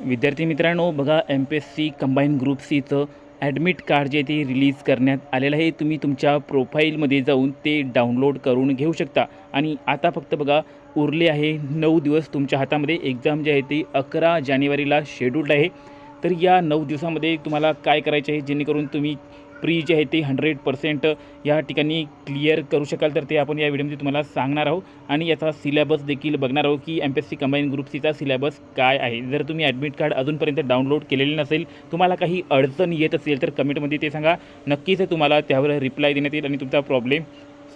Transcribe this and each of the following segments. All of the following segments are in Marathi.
विद्यार्थी मित्रांनो बघा M P S C combine group सीचं ॲडमिट कार्ड जे आहे ते रिलीज करण्यात आलेलं आहे. तुम्ही तुमच्या प्रोफाईलमध्ये जाऊन ते डाउनलोड करून घेऊ शकता. आणि आता फक्त बघा उरले आहे नऊ दिवस तुमच्या हातामध्ये. एक्झाम जे आहे ती अकरा जानेवारीला शेड्यूल्ड आहे. तर या नऊ दिवसामध्ये तुम्हाला काय करायचं आहे? जेणेकरून तुम्ही प्री जे आहे ते हंड्रेड पर्सेंट या ठिकाणी क्लिअर करू शकाल तर ते आपण या व्हिडिओमध्ये तुम्हाला सांगणार आहोत. आणि याचा सिलेबस देखील बघणार आहोत की M P S C combine group सीचा सिलेबस काय आहे. जर तुम्ही ॲडमिट कार्ड अजूनपर्यंत डाउनलोड केलेले नसेल तुम्हाला काही अडचण येत असेल तर कमेंटमध्ये ते सांगा. नक्कीच तुम्हाला त्यावर रिप्लाय देण्यात येईल आणि तुमचा प्रॉब्लेम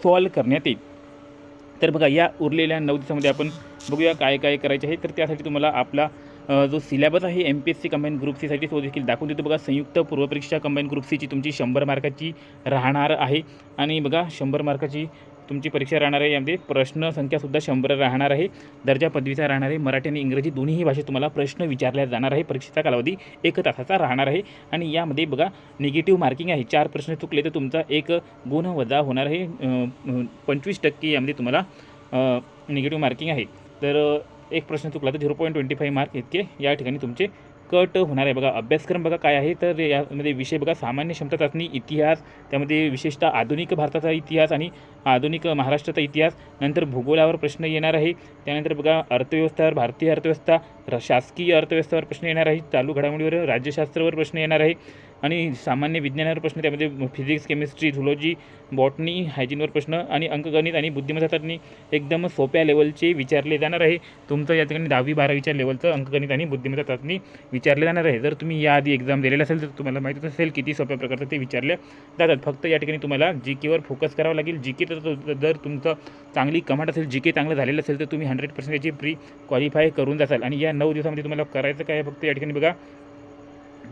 सॉल्व करण्यात येईल. तर बघा या उरलेल्या नऊ दिवसामध्ये आपण बघूया काय काय करायचे आहे. तर त्यासाठी तुम्हाला आपला जो सिलेबस आहे M P S C combine group सीसाठी तो देखील दाखवून देतो. बघा संयुक्त पूर्वपरीक्षा कंबाईन ग्रुप सीची तुमची शंभर मार्काची राहणार आहे. आणि बघा शंभर मार्काची तुमची परीक्षा राहणार आहे. यामध्ये प्रश्न संख्यासुद्धा शंभर राहणार आहे. दर्जा पदवीचा राहणार आहे. मराठी आणि इंग्रजी दोन्हीही भाषेत तुम्हाला प्रश्न विचारल्या जाणार आहे. परीक्षेचा कालावधी एक तासाचा राहणार आहे. आणि यामध्ये बघा निगेटिव्ह मार्किंग आहे. चार प्रश्न चुकले तर तुमचा एक गुण वजा होणार आहे. पंचवीस टक्के यामध्ये तुम्हाला निगेटिव्ह मार्किंग आहे. तर एक प्रश्न चुकला तर zero point twenty five mark इतके या ठिकाणी तुमचे कट होणार आहे. बघा अभ्यासक्रम बघा काय आहे. तर यामध्ये विषय बघा सामान्य क्षमता चाचणी इतिहास त्यामध्ये विशेषतः आधुनिक भारताचा इतिहास आणि आधुनिक महाराष्ट्राचा इतिहास नंतर भूगोलावर प्रश्न येणार आहे. त्यानंतर बघा अर्थव्यवस्थावर भारतीय अर्थव्यवस्था र- शासकीय अर्थव्यवस्थेवर प्रश्न येणार आहे. चालू घडामोडीवर राज्यशास्त्रावर प्रश्न येणार आहे. आणि सामान्य विज्ञानावर प्रश्न त्यामध्ये फिजिक्स केमिस्ट्री झुलॉजी बॉटनी हायजीनवर प्रश्न आणि अंकगणित आणि बुद्धिमत्ता चाचणी एकदम सोप्या लेवलचे विचारले जाणार आहे. तुमचं या ठिकाणी दहावी बारावीच्या लेवलचं अंकगणित आणि बुद्धिमत्ता चाचणी विचारले जाणार आहे. जर तुम्ही याआधी एक्झाम दिलेला असेल तर तुम्हाला माहितीच असेल किती सोप्या प्रकारचं ते विचारले जातात. फक्त या ठिकाणी तुम्हाला जी केवर फोकस करावं लागेल. जी के तर जर तुमचं चांगली कमांड असेल जी के चांगलं झालेलं असेल तर तुम्ही हंड्रेड पर्सेंट याची प्री क्वालिफाय करून जासाल. आणि या नऊ दिवसामध्ये तुम्हाला करायचं काय फक्त या ठिकाणी बघा.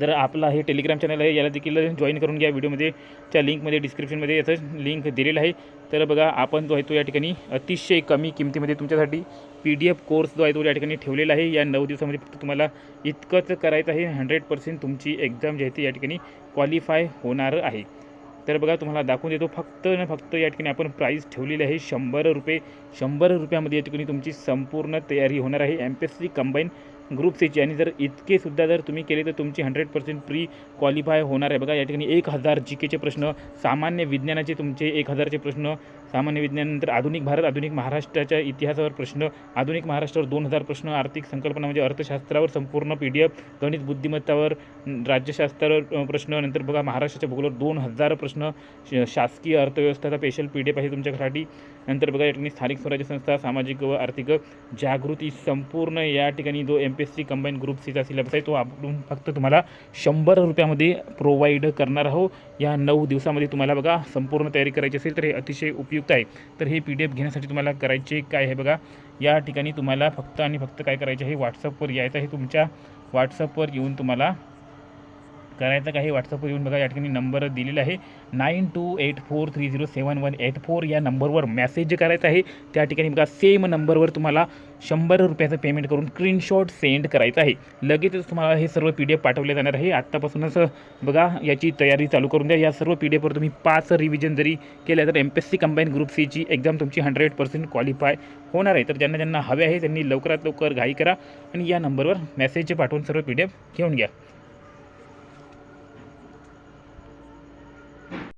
जर आपला हे टेलिग्राम चॅनल आहे याला देखील जॉईन करून घ्या. व्हिडिओमध्ये त्या लिंकमध्ये डिस्क्रिप्शनमध्ये याचं लिंक दिलेलं आहे. तर बघा आपण जो आहे तो या ठिकाणी अतिशय कमी किमतीमध्ये तुमच्यासाठी पी डी एफ कोर्स जो आहे तो या ठिकाणी ठेवलेला आहे. या नऊ दिवसामध्ये फक्त तुम्हाला इतकंच करायचं आहे. हंड्रेड पर्सेंट तुमची एक्झाम जी आहे ती या ठिकाणी क्वालिफाय होणार आहे. तर बघा तुम्हाला दाखवून देतो. फक्त ना फक्त या ठिकाणी आपण प्राईस ठेवलेली आहे. शंभर रुपये शंभर रुपयामध्ये या ठिकाणी तुमची संपूर्ण तयारी होणार आहे. M P S C combine group सीची आणि जर इतके सुद्धा जर तुम्ही केले तर तुमची हंड्रेड पर्सेंट प्री क्वालिफाय होणार आहे. बघा या ठिकाणी एक हजार जी केचे प्रश्न सामान्य विज्ञानाचे तुमचे एक हजारचे प्रश्न सामान्य विज्ञानानंतर आधुनिक भारत आधुनिक महाराष्ट्राच्या इतिहासावर प्रश्न आधुनिक महाराष्ट्रावर दोन हजार प्रश्न आर्थिक संकल्पना म्हणजे अर्थशास्त्रावर संपूर्ण पी डी एफ गणित बुद्धिमत्तावर राज्यशास्त्रावर प्रश्न नंतर बघा महाराष्ट्राच्या भूगोलावर दोन हजार प्रश्न श- शासकीय अर्थव्यवस्थेचा स्पेशल पी डी एफ आहे तुमच्यासाठी नंतर बघा या ठिकाणी स्थानिक स्वराज्य संस्था सामाजिक व आर्थिक जागृती संपूर्ण या ठिकाणी जो M P S C combine group सीचा सिलेबस आहे तो आपण फक्त तुम्हाला शंभर रुपयामध्ये प्रोव्हाइड करणार आहोत. या नऊ दिवसामध्ये तुम्हाला बघा संपूर्ण तयारी करायची असेल तर हे अतिशय उपयुक्त आहे. तर हे पी डी एफ घेण्यासाठी तुम्हाला करायचे काय आहे बघा. या ठिकाणी तुम्हाला फक्त आणि फक्त काय करायचे आहे? व्हॉट्सअपवर यायचं आहे. तुमच्या व्हॉट्सअपवर येऊन तुम्हाला करायचं काही व्हॉट्सअपवर येऊन बघा. या ठिकाणी नंबर दिलेला आहे. Nine two eight four three zero seven one eight four या नंबरवर मेसेज करायचा आहे. त्या ठिकाणी बघा सेम नंबरवर तुम्हाला शंभर रुपयाचं पेमेंट करून स्क्रीनशॉट सेंड करायचं आहे. लगेचच तुम्हाला हे सर्व पी डी एफ पाठवले जाणार आहे. आत्तापासूनच बघा याची तयारी चालू करून द्या. या सर्व पी डी एफवर तुम्ही पाच रिव्हिजन जरी केल्या तर M P S C combine group सीची एक्झाम तुमची हंड्रेड पर्सेंट क्वालिफाय होणार आहे. तर ज्यांना ज्यांना हवे आहे त्यांनी लवकरात लवकर घाई करा आणि या नंबरवर मेसेज पाठवून सर्व पी डी एफ घेऊन घ्या.